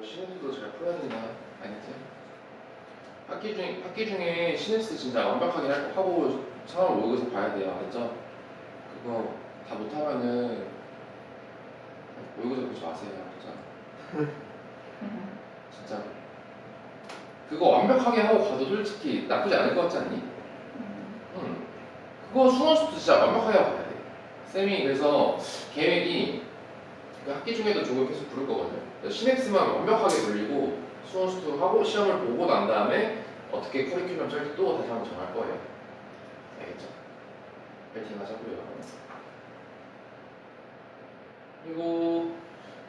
이거 시냅스도 잘 풀어야 되나 아니지? 학기 중에 학기 중에 시냅스 진짜 완벽하게 할- 하고 상황 모의고사 봐야 돼요, 알죠? 그거 다 못하면은 모의고사 보지 마세요, 진짜. 진짜. 그거 완벽하게 하고 가도 솔직히 나쁘지 않을 것 같지 않니? 응. 그거 수능수도 진짜 완벽하게 하고 가야 돼. 쌤이 그래서 계획이 그 학기 중에도 조금 계속 부를 거거든요. 시냅스만 완벽하게 돌리고 수능수도 하고 시험을 보고 난 다음에 어떻게 커리큘럼 짤지 또 다시 한번 정할 거예요. 알겠죠? 파이팅 하자고요. 그리고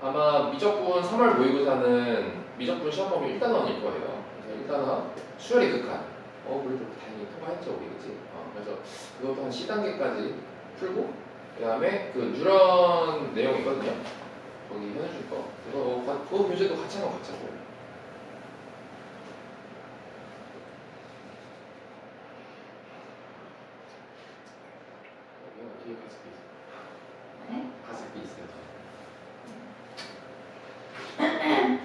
아마 미적분 3월 모의고사는 미적분 시험 범위 1단원일 거예요. 그래서 1단원 수열이 극한. 어 그래도 다행히 통과했죠 우리 그치? 어, 그래서 그것도 한 C단계까지 풀고 그 다음에 그 뉴런 내용 있거든요. 거기 해줄 거. 그거 가- 그거 교재도 같이 한번 같이 하고. 여기는 뒤에 가습기 있어요. 네? 가습기 있어요.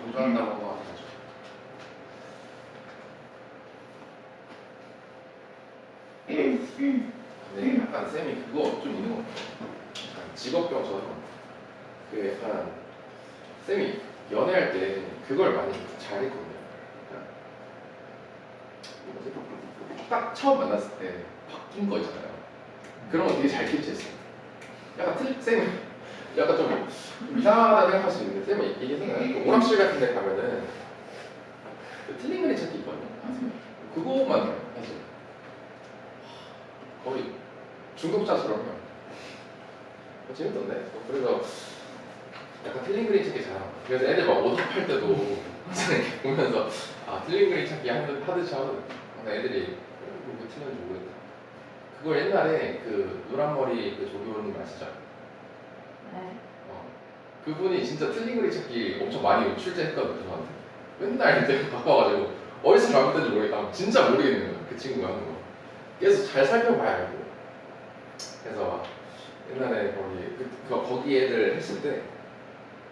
건조한다고 한거 같아가지고. 근데 약간 쌤이 그거 좀 있는 것 같아요. 약간 직업병처럼 그 약간 쌤이 연애할 때 그걸 많이 잘했거든요. 그러니까? 딱 처음 만났을 때 바뀐 거 있잖아요. 그런 거 되게 잘 캐치했어요. 약간 틀 쌤이 약간 좀 이상하다 생각할 수 있는데 쌤은 이게 생각나요. 그 오락실 같은 데 가면은 그 틀린 그림 찾기 있거든요. 아세요? 그거만 해요, 사실. 거의 중독자처럼 해요. 어, 재밌던데? 어, 그래서 약간 틀린 그림 찾기 잘하고 그래서 애들 막 오답할 때도 항상 이렇게 보면서 아 틀린 그림 찾기 하듯, 하듯이 하거든 근데 애들이 어, 이거 틀렸는지 모르겠다. 그걸 옛날에 그 노란머리 그 조교님 아시죠? 네. 어, 그분이 진짜 틀린 그림 찾기 엄청 많이 출제했거든요 저한테. 맨날 이제 바빠가지고 어디서 잘못된지 모르겠다 진짜 모르겠는 거야 그 친구가 하는 거. 계속 잘 살펴봐야 알고. 그래서 막 옛날에 거기 그, 그 거기 애들 했을 때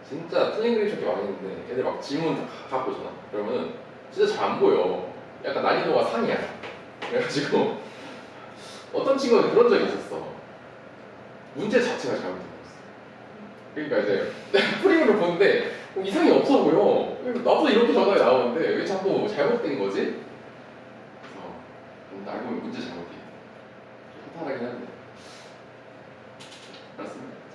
진짜 그림 찾기 많이 했는데 애들 막 지문 다 갖고 오잖아 그러면은 진짜 잘 안 보여. 약간 난이도가 상이야. 그래가지고 어떤 친구는 그런 적이 있었어. 문제 자체가 잘못된 거였어. 그러니까 이제 프리미를 보는데 어, 이상이 없어 보여 나도 이렇게 전화가 나오는데 왜 자꾸 잘못된 거지? 그래서 음, 알고 보면 문제 잘못이야. 허탈하긴 한데.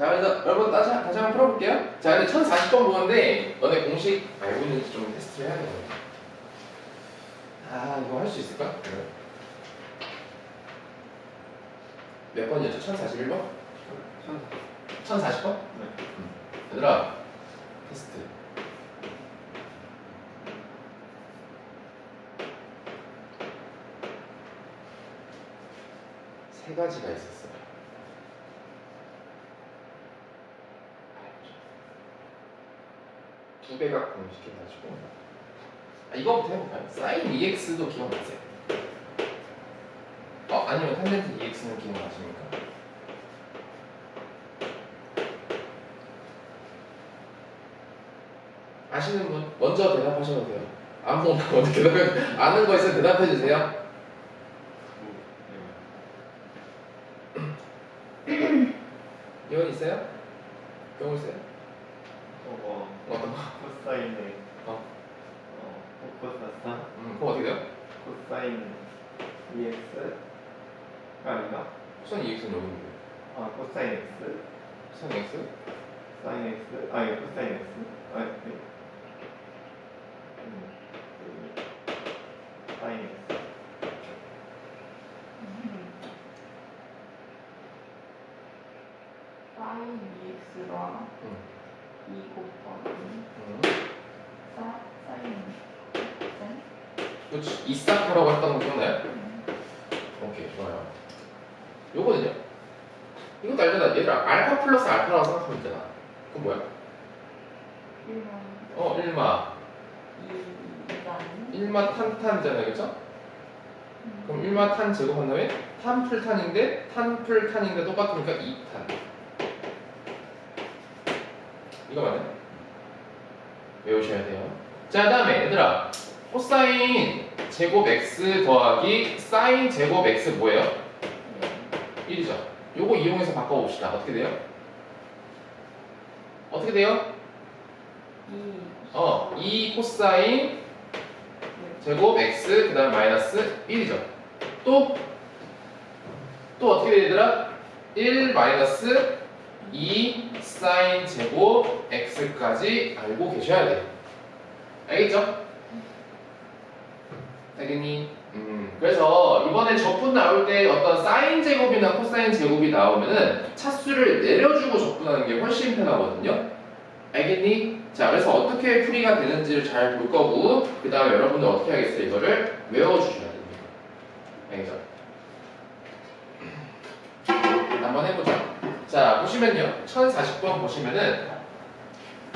자, 그래서 여러분 다시, 다시 한번 풀어볼게요. 자, 근데 1040번 보는데 너네 공식 알고 있는지 좀 테스트를 해야 되거든. 아, 이거 할 수 있을까? 몇 번이었죠? 1041번? 1040번? 네. 얘들아, 테스트. 세 가지가 있었어요. 두 배각 공식해가지고 아, 이거부터 해볼까요? 사인 EX도 기억나세요? 어, 아니면 탄젠트 EX는 기억나십니까? 아시는 분 먼저 대답하셔도 돼요. 아무거나 먼저 대답해 아는 거 있으면 대답해 주세요. 이건 있어요? 경우 있어요? 저거 어떤 거? 코사인의 어. 어 코코사사 음, 그거 어떻게 돼요? 코사인 EX 아닌가? 우선 EX는 여기 있는데 아 코사인 X 우선 X? 사인 X 아니 코사인 X 아니 네. 음. 사인 X 사인 음. 2 곱하기 음. 사 사인 네? 그렇지 이사카라고 했던 거 기억나요? 오케이 좋아요 요거는요? 이것도 알잖아 얘들아 알파 플러스 알파라고 생각하면 되잖아 그건 뭐야? 1만 어 1마 2만 1마 탄탄잖아요 그쵸? 그럼 1마 탄 제곱한 다음에 탄 풀탄인데 탄 풀탄인데 똑같으니까 2탄 이거 맞네? 외우셔야 돼요 자, 다음에 얘들아, 코사인 제곱 x 더하기 사인 제곱 x 뭐예요? 1이죠. 요거 이용해서 바꿔봅시다. 어떻게 돼요? 어떻게 돼요? 2 어, 2 코사인 제곱 x 그 다음에 마이너스 1이죠. 또, 또 어떻게 되더라? 1 마이너스 2 사인 제곱 x까지 알고 계셔야 돼요. 알겠죠? 알겠니? 음, 그래서 이번에 적분 나올 때 어떤 사인 제곱이나 코사인 제곱이 나오면은 차수를 내려주고 적분하는 게 훨씬 편하거든요. 알겠니? 자, 그래서 어떻게 풀이가 되는지를 잘 볼 거고, 그 다음에 여러분들 어떻게 하겠어요? 이거를 외워주셔야 됩니다. 알겠죠? 한번 해보자. 자, 보시면요. 1040번 보시면은,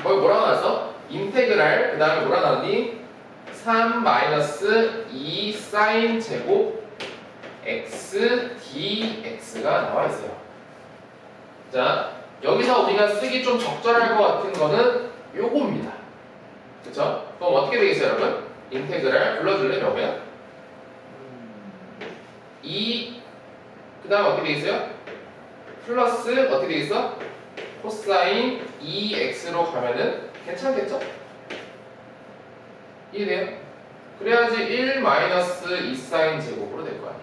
거기 뭐라고 나왔어? 인테그랄, 그 다음에 뭐라 나왔니? 3 마이너스 2 사인 제곱 x dx가 나와 있어요. 자, 여기서 우리가 쓰기 좀 적절할 것 같은 거는 요겁니다. 그쵸? 그럼 어떻게 되겠어요, 여러분? 인테그랄 명호야? 2, 그 다음 어떻게 되겠어요? 플러스 어떻게 되겠어? 코사인 2x로 가면은 괜찮겠죠? 이해돼요? 그래야지 1 마이너스 2 사인 제곱으로 될 거야.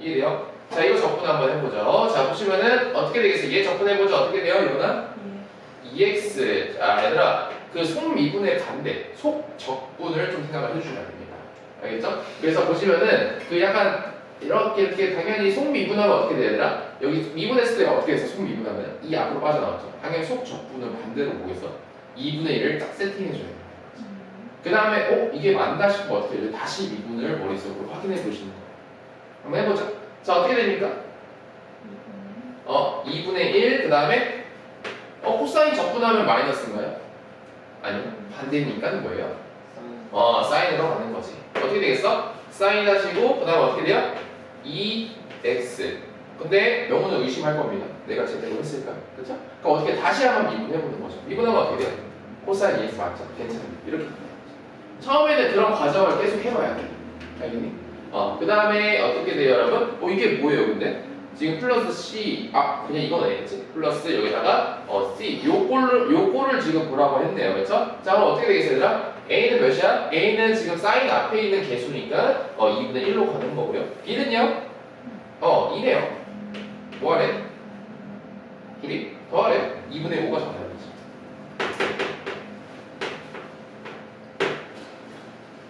이해돼요? 자, 이거 적분 한번 해보죠. 자, 보시면은 어떻게 되겠어요? 얘 적분해보죠. 어떻게 돼요, 이거는? 2x. 자, 얘들아, 그 속미분의 반대, 속적분을 좀 생각을 해주셔야 됩니다. 알겠죠? 그래서 보시면은 그 약간 이렇게 이렇게 당연히 속미분하면 어떻게 돼야 되나? 여기 미분했을 때 어떻게 해서 속미분하면 이 앞으로 빠져나왔죠. 당연히 속적분은 반대로 보겠어. 2분의 1을 딱 세팅해줘야 돼요. 그 다음에 어? 이게 맞다 싶으면 어떻게 해요? 다시 미분을 머릿속으로 확인해 보시는 거예요. 한번 해보자. 자, 어떻게 됩니까? 어, 2분의 1, 그 다음에 어, 코사인 적분하면 마이너스인가요? 아니요. 반대니까 뭐예요? 어, 사인으로 가는 거지. 어떻게 되겠어? 사인 하시고, 그 다음에 어떻게 돼요? 2x. 근데 명호는 의심할 겁니다. 내가 제대로 했을까? 그쵸? 그럼 어떻게 다시 한번 미분해보는 거죠. 미분하면 어떻게 돼요? 코사인 2x 맞죠? 괜찮습니다. 이렇게. 처음에는 그런 과정을 계속 해봐야 돼. 알겠니? 어, 그 다음에 어떻게 돼요, 여러분? 어, 이게 뭐예요, 근데? 지금 플러스 C, 아, 그냥 아니겠지? 플러스 여기다가, 어, C. 요꼴을, 요꼴을 지금 보라고 했네요. 그렇죠? 자, 그럼 어떻게 되겠어요, 얘들아? A는 몇이야? A는 지금 사인 앞에 있는 개수니까, 어, 2분의 1로 가는 거고요. B는요? 어, 2네요. 뭐하래? 둘이 더하래? 2분의 5가 정답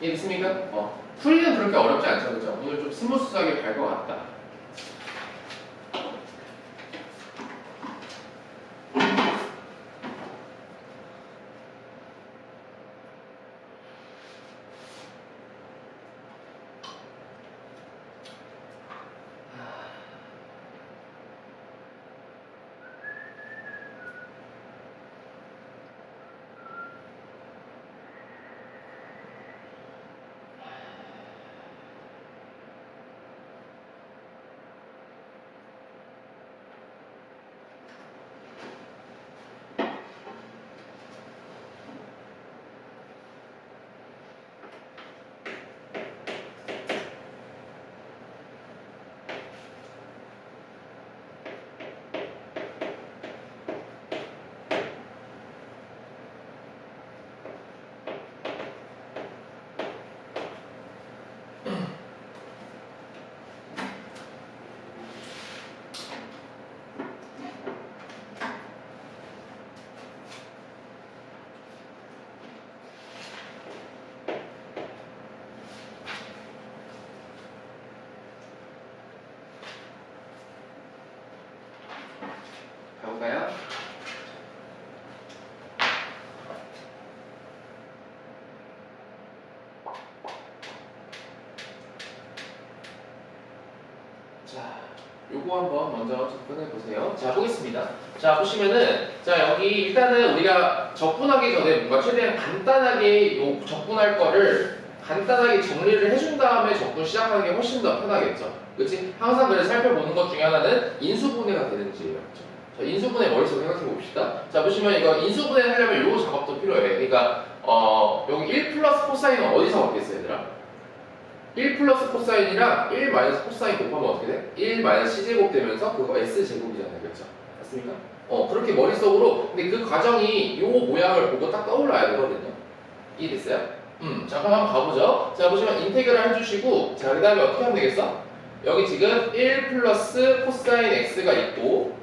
이해됐습니까? 어. 풀이는 그렇게 어렵지 않죠, 그죠? 오늘 좀 스무스하게 갈 것 같다. 가볼까요? 자, 요거 한번 먼저 접근해 보세요. 자, 보겠습니다. 자, 보시면은 자, 여기 일단은 우리가 접근하기 전에 뭔가 최대한 간단하게 요 접근할 거를 간단하게 정리를 해준 다음에 접근 시작하는 게 훨씬 더 편하겠죠. 그렇지? 항상 그래서 살펴보는 것 중에 하나는 인수분해가 되는지예요. 자, 인수분해 머릿속에 생각해 봅시다. 자, 보시면 이거 인수분해 하려면 요 작업도 필요해요. 그러니까 어, 여기 1 플러스 코사인은 어디서 받겠어, 얘들아? 1 플러스 코사인이랑 1 마이너스 코사인 곱하면 어떻게 돼? 1 마이너스 c제곱 되면서 그거 s제곱이잖아요. 그렇죠? 맞습니까? 어, 그렇게 머릿속으로 근데 그 과정이 요 모양을 보고 딱 떠올라야 되거든요. 이해됐어요? 음, 자, 그럼 한번 가보죠. 자, 보시면 인테그랄 해주시고 자, 그 다음에 어떻게 하면 되겠어? 여기 지금 1 플러스 코사인 x가 있고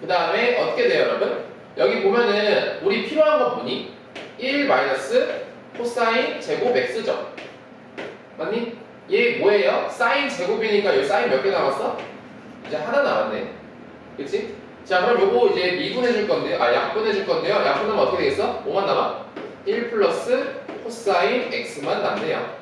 그 다음에 어떻게 돼요, 여러분? 여기 보면은 우리 필요한 거 보니? 1 마이너스 코사인 제곱 x죠. 맞니? 얘 뭐예요? 사인 제곱이니까 여기 사인 몇 개 남았어? 이제 하나 남았네. 그치? 자, 그럼 요거 이제 미분해 줄 건데요. 아, 약분해 줄 건데요. 약분하면 어떻게 되겠어? 뭐만 남아? 1 플러스 코사인 x만 남네요.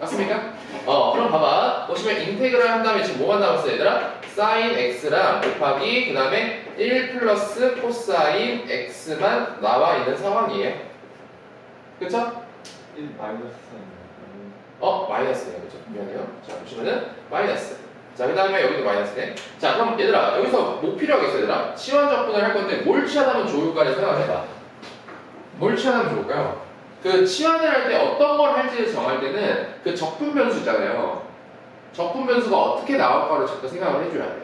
맞습니까? 어, 그럼 봐봐. 보시면 인테그랄 한 다음에 지금 뭐만 남았어, 얘들아? 사인 x랑 곱하기 그 다음에 1 플러스 코사인 x만 나와 있는 상황이에요. 그쵸? 1 마이너스 사인. 어, 마이너스네요. 그쵸? 미안해요. 자, 보시면은 마이너스. 자, 그 다음에 여기도 마이너스네. 자, 그럼 얘들아, 여기서 뭐 필요하겠어, 얘들아? 치환 적분을 할 건데 뭘 치환하면 좋을까를 생각해봐. 뭘 치환하면 좋을까요? 그 치환을 할 때 어떤 걸 할지를 정할 때는 그 적분 변수 있잖아요. 적분 변수가 어떻게 나올까를 자꾸 생각을 해줘야 돼.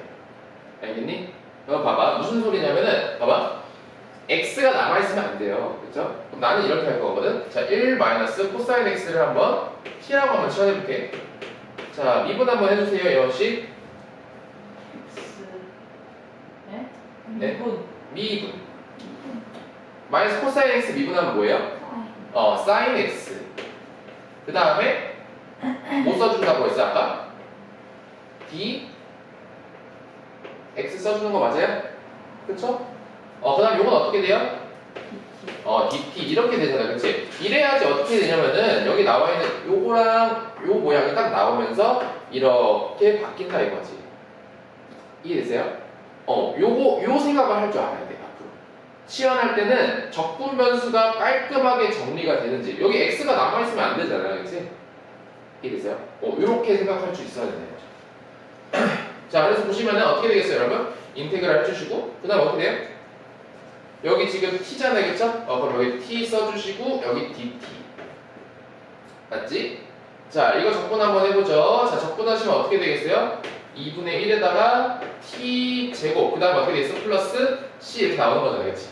알겠니? 그럼 봐봐. 무슨 소리냐면은, 봐봐. X가 남아있으면 안 돼요. 그쵸? 그럼 나는 이렇게 할 거거든. 자, 1 마이너스 코사인 x를 한번 t라고 한번 치환해볼게. 자, 미분 한번 해주세요, x 네? 네. 미분 미분. 마이너스 코사인 x 미분하면 뭐예요? 어, 사인 x. 그 다음에 뭐 써준다고 했어, 아까? d x 써주는 거 맞아요? 그쵸? 어, 그 다음 요건 어떻게 돼요? 어, dt 이렇게 되잖아, 그치? 이래야지 어떻게 되냐면은 여기 나와 있는 요거랑 요 모양이 딱 나오면서 이렇게 바뀐다 이거지. 이해되세요? 어, 요거 요 생각을 할 줄 알아야 돼 앞으로. 치환할 때는 적분 변수가 깔끔하게 정리가 되는지 여기 x가 남아 있으면 안 되잖아요, 그치? 이해되세요? 어, 요렇게 생각할 수 있어야 거죠. 자, 그래서 보시면은 어떻게 되겠어요, 여러분? 인테그랄 해주시고 그 다음 어떻게 돼요? 여기 지금 t잖아요, 그쵸? 어, 그럼 여기 t 써주시고 여기 dt 맞지? 자, 이거 적분 한번 해보죠. 자, 적분하시면 어떻게 되겠어요? 2분의 1에다가 t 제곱 그 다음에 어떻게 되겠어? 플러스 c 이렇게 나오는 거잖아요, 그치?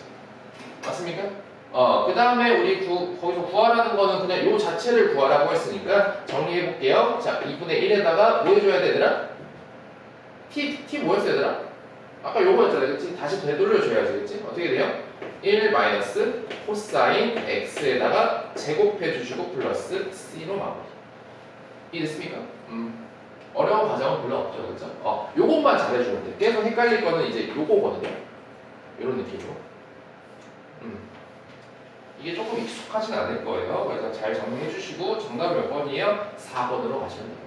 맞습니까? 어, 그 다음에 우리 구, 거기서 구하라는 거는 그냥 요 자체를 구하라고 했으니까 정리해 볼게요. 자, 2분의 1에다가 뭐 해줘야 되더라? t, t 뭐였어, 얘들아? 아까 요거였잖아요, 그치? 다시 되돌려줘야지, 그치? 어떻게 돼요? 1 마이너스 코사인 x에다가 제곱해 주시고 플러스 c로 마무리. 이해됐습니까? 음. 어려운 과정은 별로 없죠, 그죠? 어, 요것만 잘해주면 돼. 계속 헷갈릴 거는 이제 요거거든요. 요런 느낌으로. 음. 이게 조금 익숙하진 않을 거예요. 그래서 잘 정리해 주시고 정답 몇 번이에요? 4번으로 가시면 됩니다.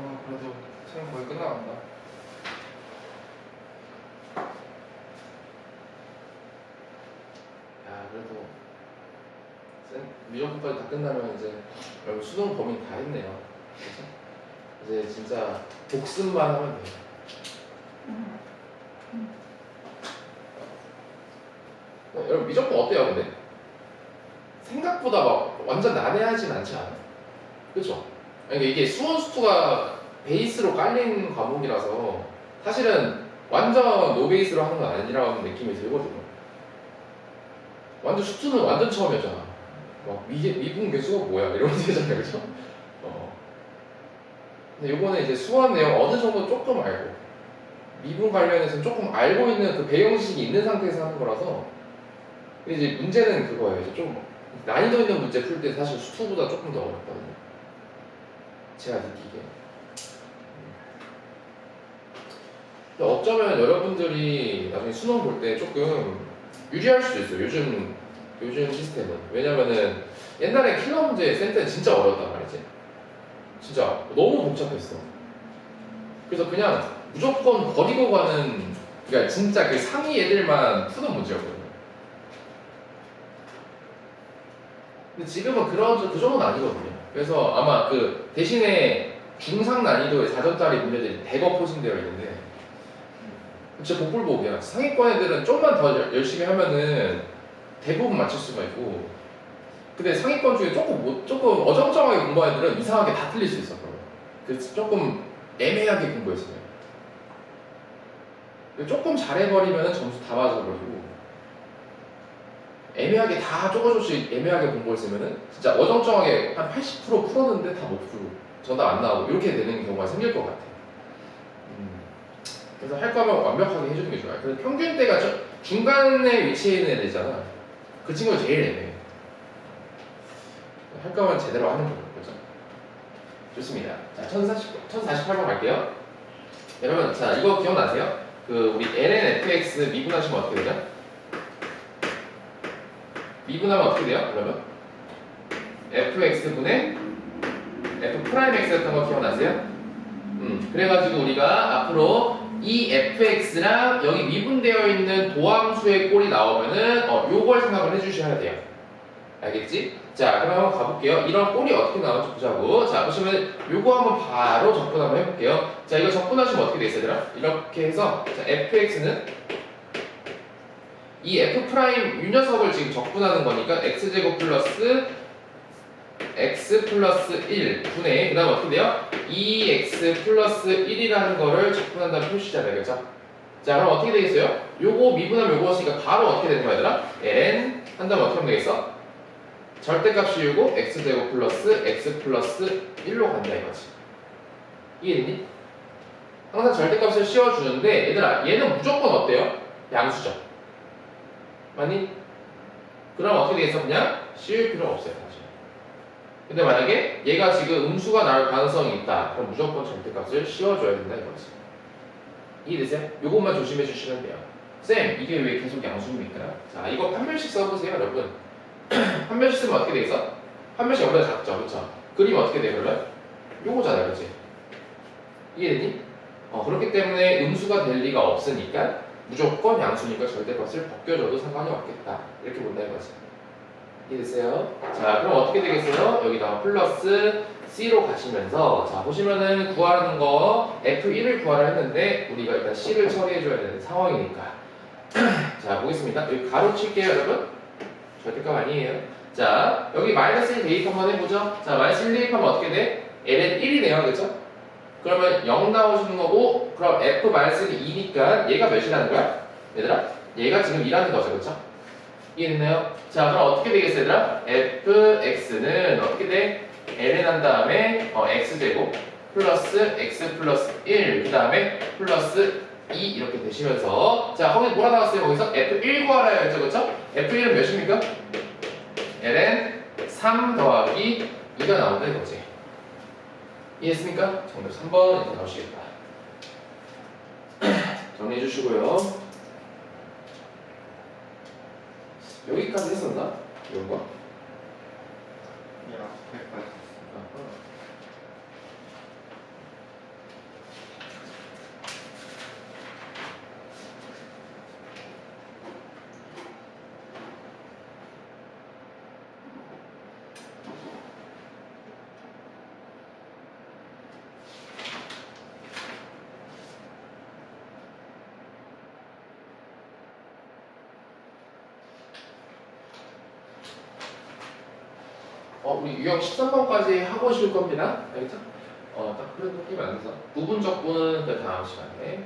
어, 그래도 참 거의 끝나간다. 야, 그래도 쌤, 미적분까지 다 끝나면 이제 여러분 수능 범위 다 했네요. 그쵸? 이제 진짜 복습만 하면 돼요. 어, 여러분 미적분 어때요, 근데? 생각보다 막 완전 난해하진 않지 않아요? 그렇죠. 그러니까 이게 수원 수투가 베이스로 깔린 과목이라서 사실은 완전 노베이스로 하는 건 아니라는 느낌이 들거든요. 완전 수투는 완전 처음이었잖아. 막 미, 미분 개수가 뭐야 이러면 되잖아요, 그렇죠? 어. 근데 요거는 이제 수원 내용 어느 정도 조금 알고 미분 관련해서 조금 알고 있는 그 배경식이 있는 상태에서 하는 거라서 근데 이제 문제는 그거예요. 이제 좀 난이도 있는 문제 풀 때 사실 수투보다 조금 더 어렵거든요. 제가 느끼기에. 어쩌면 여러분들이 나중에 수능 볼 때 조금 유리할 수도 있어요. 요즘 요즘 시스템은 왜냐면은 옛날에 킬러 문제 센 때는 진짜 어려웠단 말이지. 진짜 너무 복잡했어. 그래서 그냥 무조건 버리고 가는 그러니까 진짜 그 상위 애들만 푸는 문제였거든요. 근데 지금은 그런 그 정도는 아니거든요. 그래서 아마 그 대신에 중상 난이도의 4점짜리 문제들이 대거 포진되어 있는데 진짜 복불복이야. 상위권 애들은 좀만 더 열- 열심히 하면은 대부분 맞출 수가 있고 근데 상위권 중에 조금 못, 조금 어정쩡하게 공부한 애들은 이상하게 다 틀릴 수 있어. 그러면. 그래서 조금 애매하게 공부했어요. 조금 잘해버리면 점수 다 맞아버리고 애매하게 다 조금 조금씩 애매하게 공부했으면은 진짜 어정쩡하게 한 80% 풀었는데 다 못 풀고 정답 안 나오고 이렇게 되는 경우가 생길 것 같아. 음. 그래서 할 거면 완벽하게 해주는 게 좋아요. 그래서 평균대가 저- 중간에 위치해 있는 애들이잖아. 그 친구가 제일 애매해. 할 거면 제대로 하는 거죠. 좋습니다. 자, 1040, 1048번 갈게요. 여러분, 자, 이거 기억나세요? 그, 우리 lnfx 미분하시면 어떻게 되죠? 미분하면 어떻게 돼요? 그러면? fx분의 f'x였던 거 기억나세요? 음, 그래가지고 우리가 앞으로 이 fx랑 여기 미분되어 있는 도함수의 꼴이 나오면은 어, 요걸 생각을 해주셔야 돼요. 알겠지? 자, 그럼 한번 가볼게요. 이런 꼴이 어떻게 나올지 보자고. 자, 보시면 요거 한번 바로 접근 한번 해볼게요. 자, 이거 접근하시면 어떻게 돼 있어요, 얘들아? 이렇게 해서 자, fx는 이 f 프라임 유 녀석을 지금 적분하는 거니까 x제곱 플러스 x 플러스 1 분의 그 다음 어떻게 돼요? 2x 플러스 1이라는 거를 적분한다는 표시잖아요, 그죠? 자, 그럼 어떻게 되겠어요? 요거 미분하면 요거니까 바로 어떻게 되는 거야, 얘들아? n 한다면 어떻게 하면 되겠어? 절대값이 요거 x제곱 플러스 x 플러스 1로 간다 이거지. 이해됐니? 항상 절대값을 씌워주는데 얘들아 얘는 무조건 어때요? 양수죠. 맞니? 그럼 어떻게 되겠어? 그냥 씌울 필요 없어요 사실. 근데 만약에 얘가 지금 음수가 나올 가능성이 있다. 그럼 무조건 절대값을 씌워줘야 된다 이거지. 이해되세요? 요것만 조심해 주시면 돼요. 쌤 이게 왜 계속 양수입니까? 자 이거 판별식 써보세요 여러분. 판별식 쓰면 어떻게 되겠어? 판별식 여기다 작죠 그쵸? 그림 어떻게 돼 그러면? 요거잖아요 그치? 이해됐니? 어, 그렇기 때문에 음수가 될 리가 없으니까 무조건 양수니까 절대값을 벗겨줘도 상관이 없겠다 이렇게 본다 이거지 이해됐어요? 자 그럼 어떻게 되겠어요? 여기다가 플러스 C로 가시면서 자 보시면은 구하는 거 F1을 구하라 했는데 우리가 일단 C를 처리해줘야 되는 상황이니까 자 보겠습니다 여기 가로 칠게요 여러분 절대값 아니에요 자 여기 마이너스 1 대입 한번 해보죠 자 마이너스 1 대입하면 어떻게 돼? L은 1이네요 그죠? 그러면 0 나오시는 거고 그럼 F 마이너스는 2니까 얘가 몇이라는 거야? 얘들아? 얘가 지금 2라는 거죠 그쵸? 이해됐나요? 자 그럼 어떻게 되겠어 얘들아? fx는 어떻게 돼? ln 한 다음에 어, x제곱 플러스 x 플러스 1 그 다음에 플러스 2 이렇게 되시면서 자 거기 뭐라 나왔어요 거기서 f1 구하라 했죠 그쵸? f1은 몇입니까? ln 3 더하기 2가 나온다 이거지 이해했습니까? 정답 3번 이렇게 나오시겠다 정리해 주시고요 여기까지 했었나? 이런 거? 이 앞에까지. 어, 우리 유형 13번까지 하고 오실 겁니다. 알겠죠? 어, 딱 그런 느낌이 안 나서 부분적 분은 그 다음 시간에.